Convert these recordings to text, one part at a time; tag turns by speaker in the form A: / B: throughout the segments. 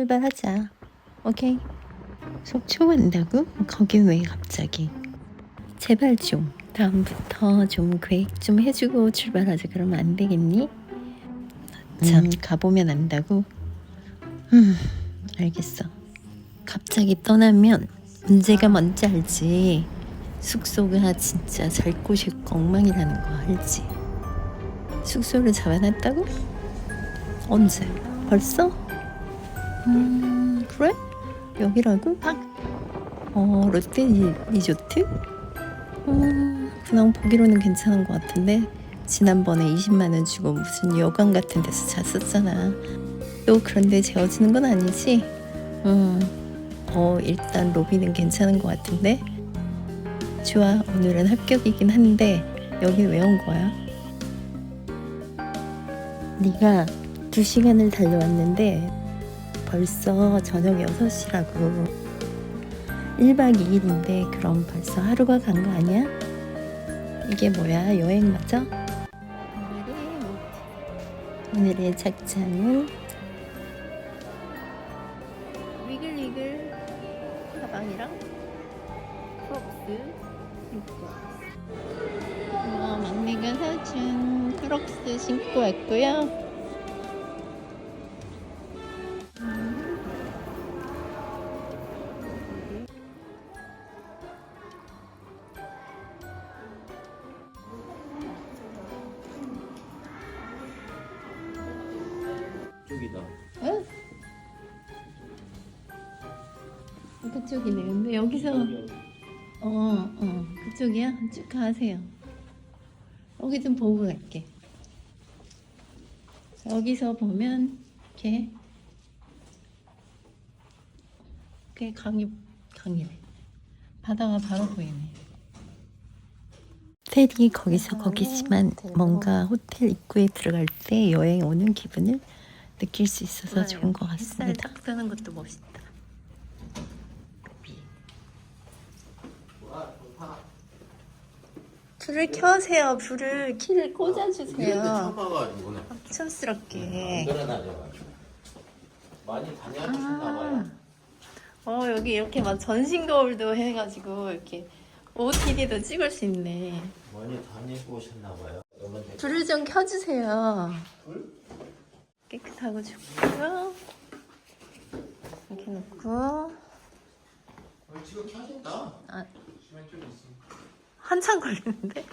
A: 출발하자. 오케이. 속초 간다고? 거긴 왜 갑자기? 제발 좀 다음부터 좀 계획 좀 해주고 출발하자. 그러면 안 되겠니? 참 가보면 안다고? 음 알겠어. 갑자기 떠나면 문제가 뭔지 알지. 숙소가 진짜 잘 곳이 엉망이라는 거 알지. 숙소를 잡아놨다고? 언제? 벌써? 음 그래? 여기라고? 어 롯데 리- 리조트? 음 그냥 보기로는 괜찮은 것 같은데 지난번에 20만 원 주고 무슨 여관 같은 데서 잤었잖아. 또 그런데 재워지는 건 아니지? 음, 어 일단 로비는 괜찮은 것 같은데. 좋아 오늘은 합격이긴 한데 여기 왜 온 거야? 네가 두 시간을 달려왔는데 벌써 저녁 6시라고 1박 2일인데 그럼 벌써 하루가 간 거 아니야? 이게 뭐야 여행 맞아? 오늘의 작전은 위글위글 가방이랑 크록스 신고 어, 막내가 사준 크록스 신고 왔고요 그쪽이네 근데 여기서 어, 어, 그쪽이야? 쭉 가세요. 여기 좀 보고 갈게. 여기서 보면 이렇게 꽤 강이 강이네. 바다가 바로 보이네. 호텔이 거기서 거기지만 뭔가 호텔 입구에 들어갈 때 여행 오는 기분을 느낄 수 있어서 좋은 것 같습니다. 딱 쓰는 것도 멋있다. 불을 켜세요. 불을 키를 꽂아주세요.
B: 쳐봐가지고 네
A: 촌스럽게.
B: 만들어놔줘가지고 많이 다녀주셨나봐요.
A: 어 여기 이렇게 막 전신 거울도 해가지고 이렇게 OOTD도 찍을 수 있네.
B: 많이 다니고 오셨나봐요. 그러면 돼.
A: 불을 좀 켜주세요.
B: 불?
A: 깨끗하고 좋고요. 이렇게 놓고
B: 어, 지금 켜진다.
A: 아
B: 시간 좀 있어.
A: 한참 걸리는데.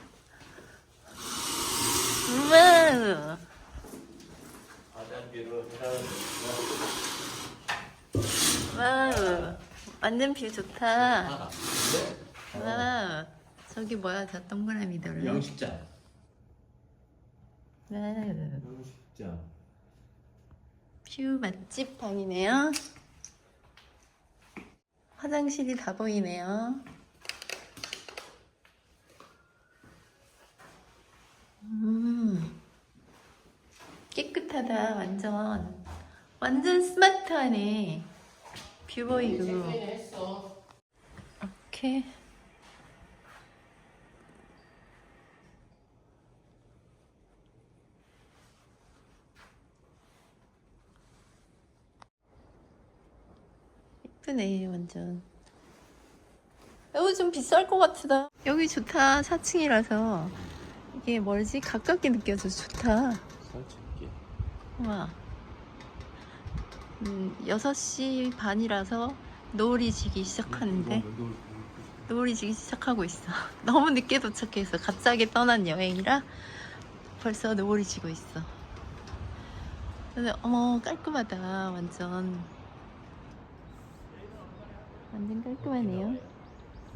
A: 와우. 완전 뷰 좋다. 와. 저기 뭐야 저 동그라미들.
B: 영식장.
A: 와우.
B: 영식장.
A: 뷰 맛집 방이네요. 화장실이 다 보이네요. 음, 깨끗하다, 완전. 완전 스마트하네. 뷰 보이고.
B: 했어.
A: 오케이. 예쁘네 완전 여기 좀 비쌀 것 같다 여기 좋다 4층이라서 이게 멀지 가깝게 느껴져서 좋다. 와 음, 6시 반이라서 노을이 지기 시작하는데 노을이 지기 시작하고 있어. 너무 늦게 도착해서 갑자기 떠난 여행이라 벌써 노을이 지고 있어. 근데 어머 깔끔하다 완전. 완전 깔끔하네요.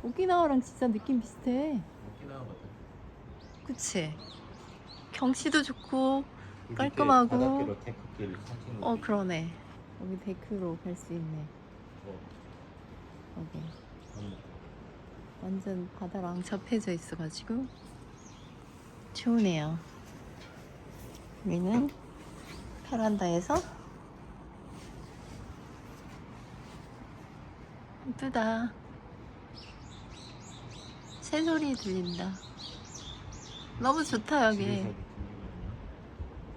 A: 오키나와랑 진짜 느낌 비슷해.
B: 오키나와거든.
A: 그치? 경치도 좋고
B: 그
A: 깔끔하고.
B: 바닷길로.
A: 어 그러네. 여기 데크로 갈 수 있네.
B: 어,
A: 여기.
B: 음.
A: 완전 바다랑 접해져 있어가지고 좋으네요. 우리는 베란다에서 이쁘다. 새소리 들린다. 너무 좋다 여기.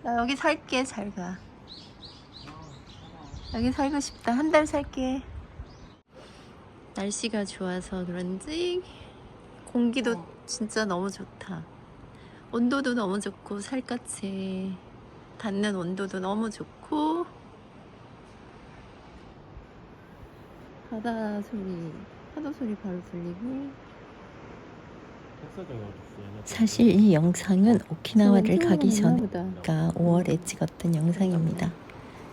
A: 나 여기 살게 잘 가.
C: 여기 살고 싶다. 한 달 살게. 날씨가 좋아서 그런지 공기도 진짜 너무 좋다. 온도도 너무 좋고 살갗에 닿는 온도도 너무 좋고 바다 소리, 파도 소리 바로 들리고
B: 백
C: 사실 이 영상은 오키나와를 가기 전 보다. 그러니까 5월에 찍었던 영상입니다.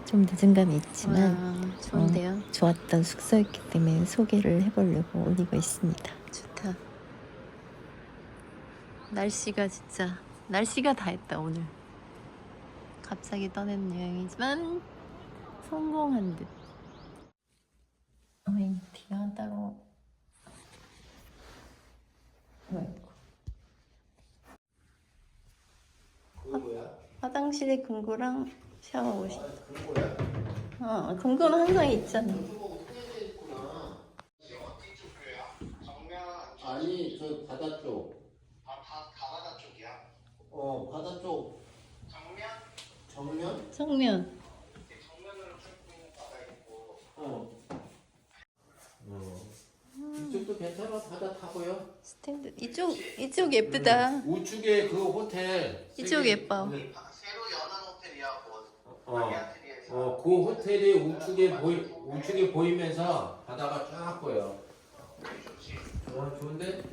C: 좀 늦은 감이 있지만
B: 어.
C: 좋은데요. 좋았던 숙소였기 때문에 소개를 해보려고 올리고 있습니다. 좋다. 날씨가 진짜 날씨가 다 했다 오늘. 갑자기 떠내는 여행이지만 성공한 듯. 어이 비가 화장실에 금고랑 샤워 옷이. 어, 금고는 항상 있잖아.
B: 아니 저 바다 쪽.
D: 아, 바, 바다 쪽이야?
B: 어 바다 쪽
D: 정면?
B: 정면?
C: 정면.
D: 정면으로 쭉 있는 바다 있고
B: 어. 어. 이쪽도 괜찮아 바다 타고요.
C: 스탠드 이쪽 이쪽 예쁘다.
B: 우측에 그 호텔.
C: 이쪽
B: 세계-
C: 예뻐.
B: 네.
D: 바- 새로 여는 호텔이야 뭐
B: 어. 어, 그 호텔이 우측에 보이 우측에 보이면서 바다가 쫙 보여.
D: 좋지
B: 어, 좋은데?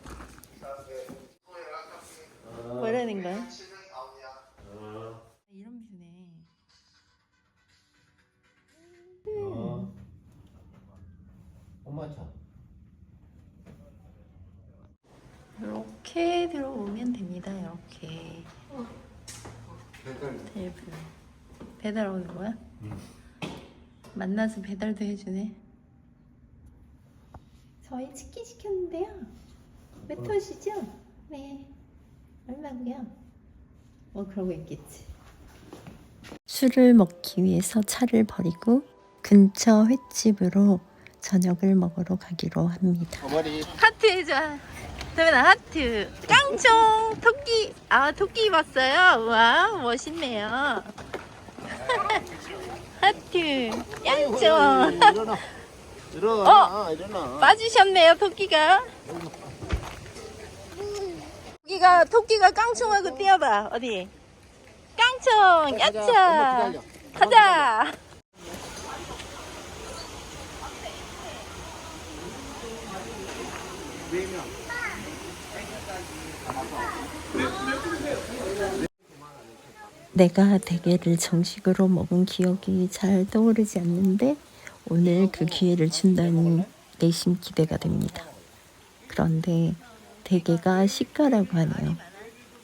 D: 이상하게 또 연락할게
B: 어.
C: 뭐라는 거야?
D: 치는 사우디야
B: 어.
C: 이런 뷰네.
B: 어. 엄마 차.
C: 이렇게 들어오면 됩니다. 이렇게 테이블 배달 오는 거야? 만나서 배달도 해주네. 저희 치킨 시켰는데요. 몇 톤이시죠? 네. 얼마고요? 뭐 그러고 있겠지. 술을 먹기 위해서 차를 버리고 근처 횟집으로 저녁을 먹으러 가기로 합니다.
D: 어머니
C: 하트 해줘. 도현아 하트. 깡총 토끼. 아 토끼 입었어요. 와 멋있네요. 하트. 깡총.
D: 일어나 일어나 일어나
C: 빠지셨네요 토끼가. 토끼가 토끼가 깡총하고 뛰어봐 어디. 깡총 야차. 가자. 내가 대게를 정식으로 먹은 기억이 잘 떠오르지 않는데 오늘 그 기회를 준다니 내심 기대가 됩니다. 그런데 대게가 시가라고 하네요.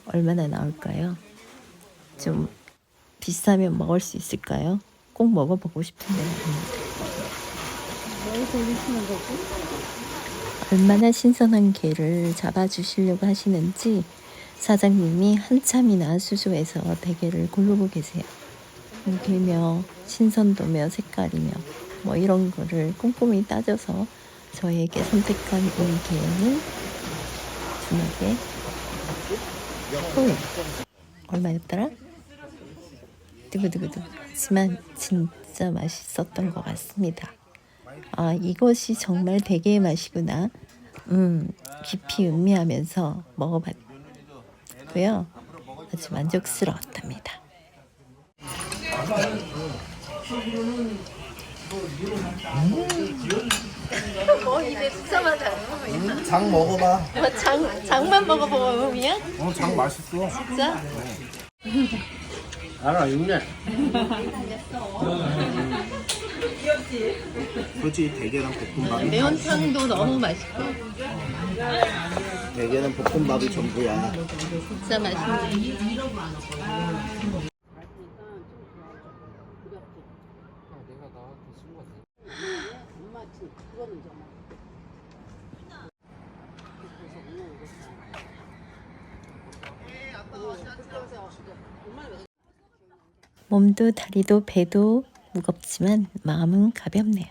C: 얼마나 나올까요? 좀 비싸면 먹을 수 있을까요? 꼭 먹어보고 싶은데 말입니다. 얼마나 신선한 게를 잡아주시려고 하시는지 사장님이 한참이나 수조에서 대게를 고르고 계세요. 무게며 신선도며 색깔이며 뭐 이런 거를 꼼꼼히 따져서 저에게 선택한 이 게는 주먹에 호 얼마였더라? 두구두구두 하지만 진짜 맛있었던 것 같습니다. 아 이것이 정말 대게의 맛이구나. 음 깊이 음미하면서 먹어봤 고요. 아주 만족스러웠답니다. 뭐 입에 붙자마자
D: 장 먹어봐
C: 장 장만 먹어보면 음이야?
D: 어 장 맛있어
C: 진짜?
B: 알아, 6년.
D: 그렇지 대게랑 볶음밥이
C: 매운탕도 너무 맛있고
D: 대게는 볶음밥이 전부야
C: 진짜 맛있네. 몸도 다리도 배도 무겁지만 마음은 가볍네요.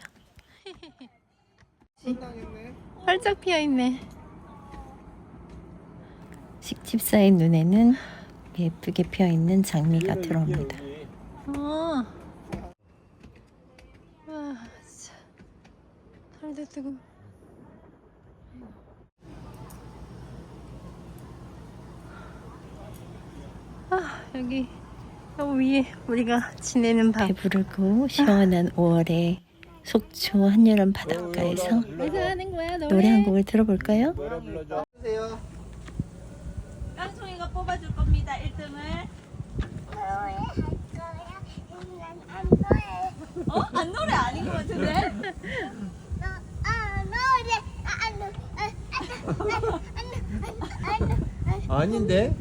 C: 활짝 피어 있네. 식집사의 눈에는 예쁘게 피어 있는 장미가 들어옵니다. 어. 나 뜨거. 아 여기 여 위에 우리가 지내는 방. 배부르고 시원한 5월에 속초 한여름 바닷가에서
E: 너
C: 노래 한 곡을 들어볼까요?
E: 뽑아줄 겁니다 1등을 어? 안 노래 아닌 것 같은데?
B: 아닌데?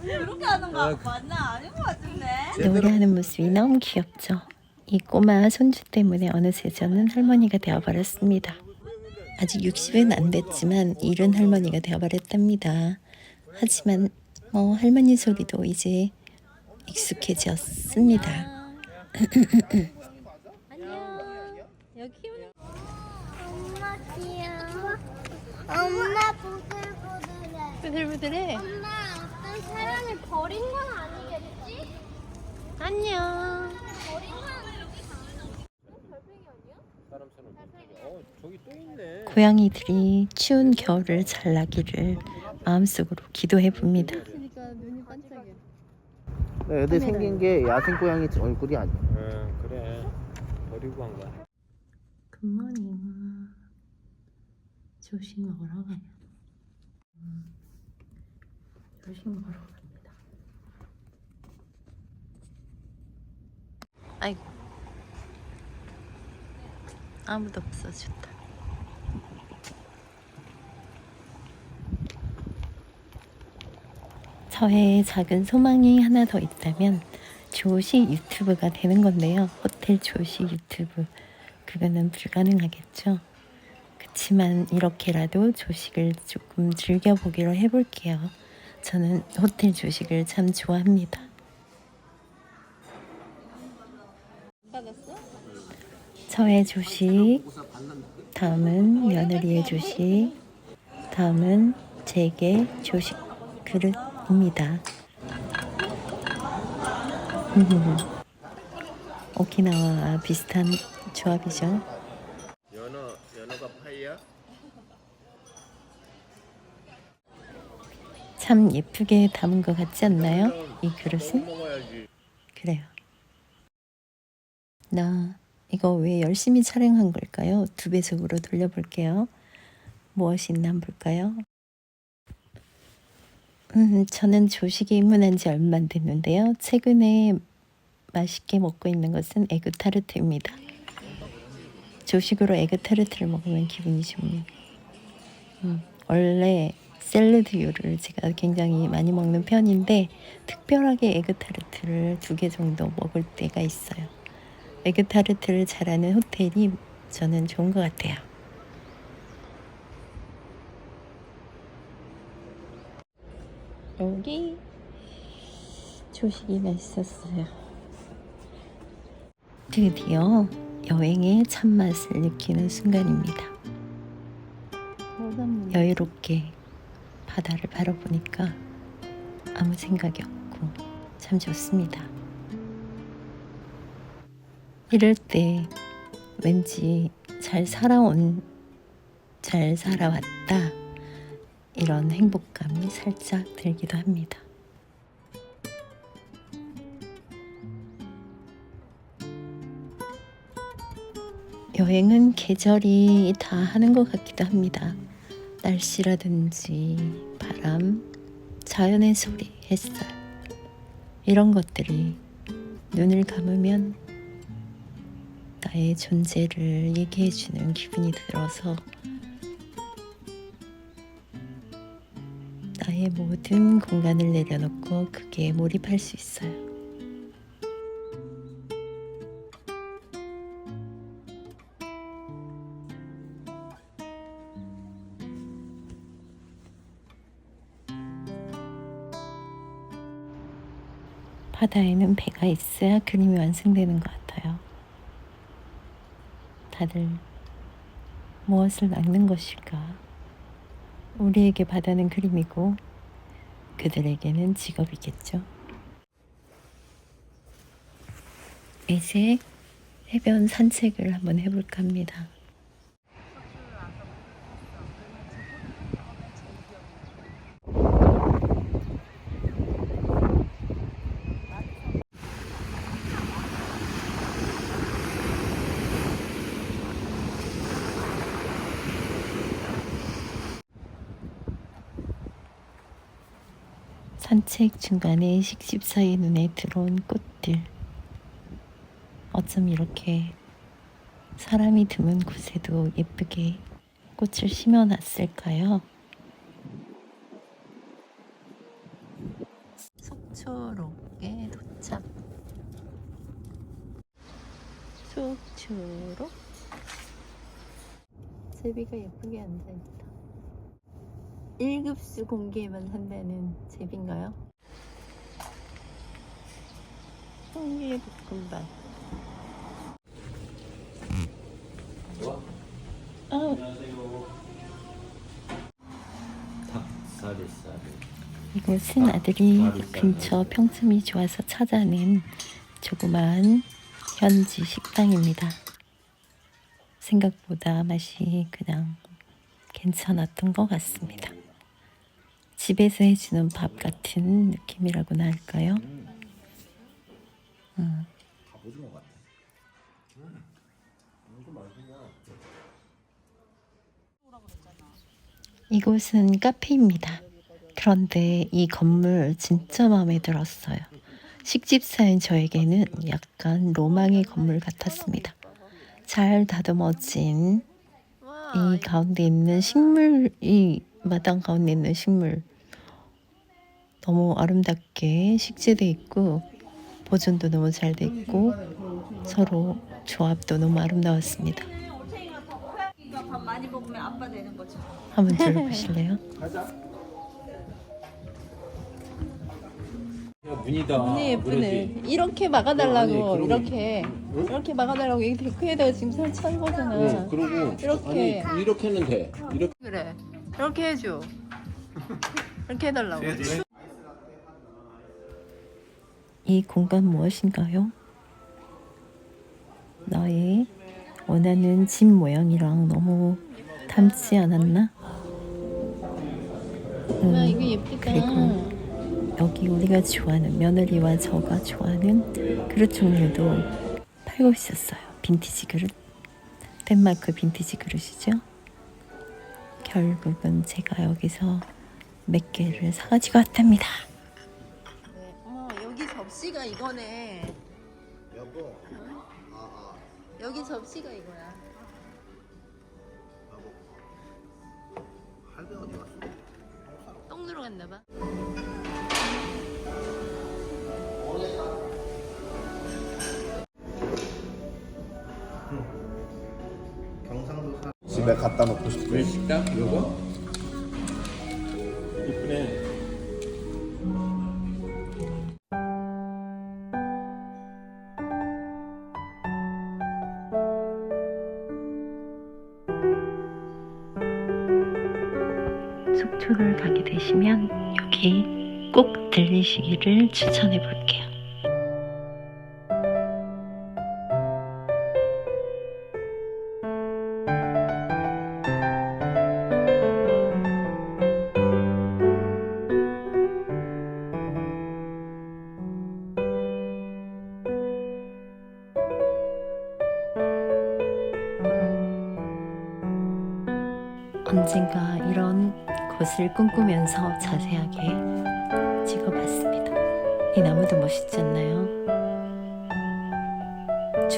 E: 그렇게 하는 거 맞나? 아닌 것 같은데?
C: 노래하는 모습이 너무 귀엽죠. 이 꼬마 손주 때문에 어느새 저는 할머니가 되어버렸습니다. 아직 60은 안 됐지만 이른 할머니가 되어버렸답니다. 하지만 뭐 할머니 소리도 이제 익숙해졌습니다.
E: 여기 키우는
F: 엄마 귀여워. 엄마 부들부들해.
C: 부들부들해.
F: 엄마 어떤 사람을 버린 건 아니겠지?
C: 안녕.
F: 버린 건
B: 어.
C: 고양이들이 추운 겨울을 잘 나기를 마음속으로 기도해 봅니다.
D: 애들 생긴 게 야생 고양이 얼굴이 아니야.
B: 응 그래. 버리고 간 거야.
C: 굿모닝. 조식 먹으러 가요. 음, 조식 먹으러 갑니다. 아이고. 아무도 없어 좋다. 저의 작은 소망이 하나 더 있다면 조식 유튜브가 되는 건데요. 호텔 조식 유튜브. 그거는 불가능하겠죠. 그렇지만 이렇게라도 조식을 조금 즐겨보기로 해볼게요. 저는 호텔 조식을 참 좋아합니다. 저의 조식, 다음은 며느리의 조식, 다음은 제게 조식 그릇 입니다. 오키나와와 비슷한 조합이죠.
B: 연어 연어가 파이야?
C: 참 예쁘게 담은 것 같지 않나요? 이 그릇은? 그래요. 나 이거 왜 열심히 촬영한 걸까요? 두 배속으로 돌려볼게요. 무엇이 있나 볼까요? 음, 저는 조식에 입문한 지 얼마 안 됐는데요. 최근에 맛있게 먹고 있는 것은 에그타르트입니다. 조식으로 에그타르트를 먹으면 기분이 좀 음, 원래 샐러드류를 제가 굉장히 많이 먹는 편인데 특별하게 에그타르트를 두 개 정도 먹을 때가 있어요. 에그타르트를 잘하는 호텔이 저는 좋은 것 같아요. 여기 조식이 맛있었어요. 드디어 여행의 참맛을 느끼는 순간입니다. 여유롭게 바다를 바라보니까 아무 생각이 없고 참 좋습니다. 이럴 때 왠지 잘 살아온, 잘 살아왔다 이런 행복감이 살짝 들기도 합니다. 여행은 계절이 다 하는 것 같기도 합니다. 날씨라든지 바람, 자연의 소리, 햇살 이런 것들이 눈을 감으면 나의 존재를 얘기해주는 기분이 들어서 나의 모든 공간을 내려놓고 그게 몰입할 수 있어요. 바다에는 배가 있어야 그림이 완성되는 것 같아요. 다들 무엇을 낚는 것일까? 우리에게 바다는 그림이고 그들에게는 직업이겠죠. 이제 해변 산책을 한번 해볼까 합니다. 산책 중간에 식십사의 눈에 들어온 꽃들. 어쩜 이렇게 사람이 드문 곳에도 예쁘게 꽃을 심어 놨을까요? 속초로에 도착. 속초로. 제비가 예쁘게 앉아있다. 1급수 공개만 한다는 제비인가요? 홍게 볶음밥.
B: 좋아?
C: 아,
B: 닭사리살이.
C: 이곳은 아들이 근처 평점이 좋아서 찾아낸 조그마한 현지 식당입니다. 생각보다 맛이 그냥 괜찮았던 것 같습니다. 집에서 해주는 밥 같은 느낌이라고나 할까요? 음. 이곳은 카페입니다. 그런데 이 건물 진짜 마음에 들었어요. 식집사인 저에게는 약간 로망의 건물 같았습니다. 잘 다듬어진 이 가운데 있는 식물, 이 마당 가운데 있는 식물 너무 아름답게 식재돼 있고 보존도 너무 잘 돼 있고 서로 조합도 너무 아름다웠습니다. 한번 들어보실래요?
B: 야, 문이다.
A: 문이 예쁘네.
B: 그러지.
A: 이렇게
B: 아니,
A: 막아달라고
B: 그러고-
A: 이렇게 이렇게 막아달라고 이 데크에다가 지금 설치한 거잖아.
B: 응, 그리고
A: 이렇게.
B: 아니 이렇게 는 돼. 이렇게
A: 그래. 이렇게 해줘. 이렇게 해달라고.
C: 이 공간 무엇인가요? 너의 원하는 집 모양이랑 너무 닮지 않았나?
A: 아
C: 음,
A: 이거 예쁘다.
C: 그리고 여기 우리가 좋아하는 며느리와 저가 좋아하는 그릇 종류도 팔고 있었어요. 빈티지 그릇. 덴마크 빈티지 그릇이죠. 결국은 제가 여기서 몇 개를 사가지고 왔답니다.
A: 여기 접시가 이거네.
D: 여보.
A: 여기 접시가 이거야.
D: 할배 어디 갔어?
A: 똥 들어갔나 봐.
D: 집에 갖다 놓고 싶어.
B: 왜 식당 요거? 이쁘네.
C: 속초를 가게 되시면 여기 꼭 들리시기를 추천해 볼게요.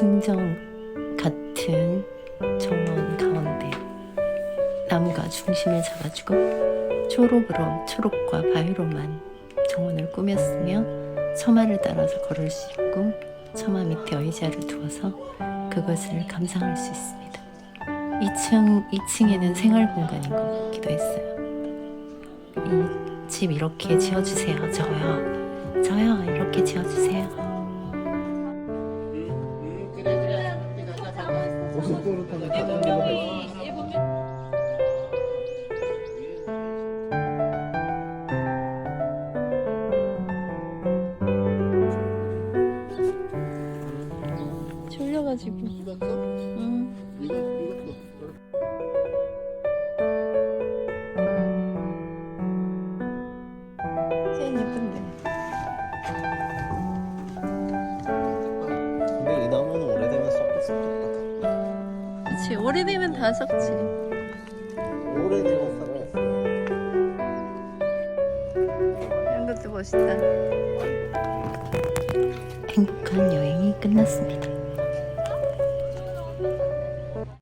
C: 중정 같은 정원 가운데 나무가 중심을 잡아주고 초록으로 초록과 바위로만 정원을 꾸몄으며 처마를 따라서 걸을 수 있고 처마 밑에 의자를 두어서 그것을 감상할 수 있습니다. 2층, 2층에는 생활 공간인 것 같기도 했어요. 이 집 이렇게 지어주세요. 저요. 저요. 이렇게 지어주세요.
A: 졸려가지고.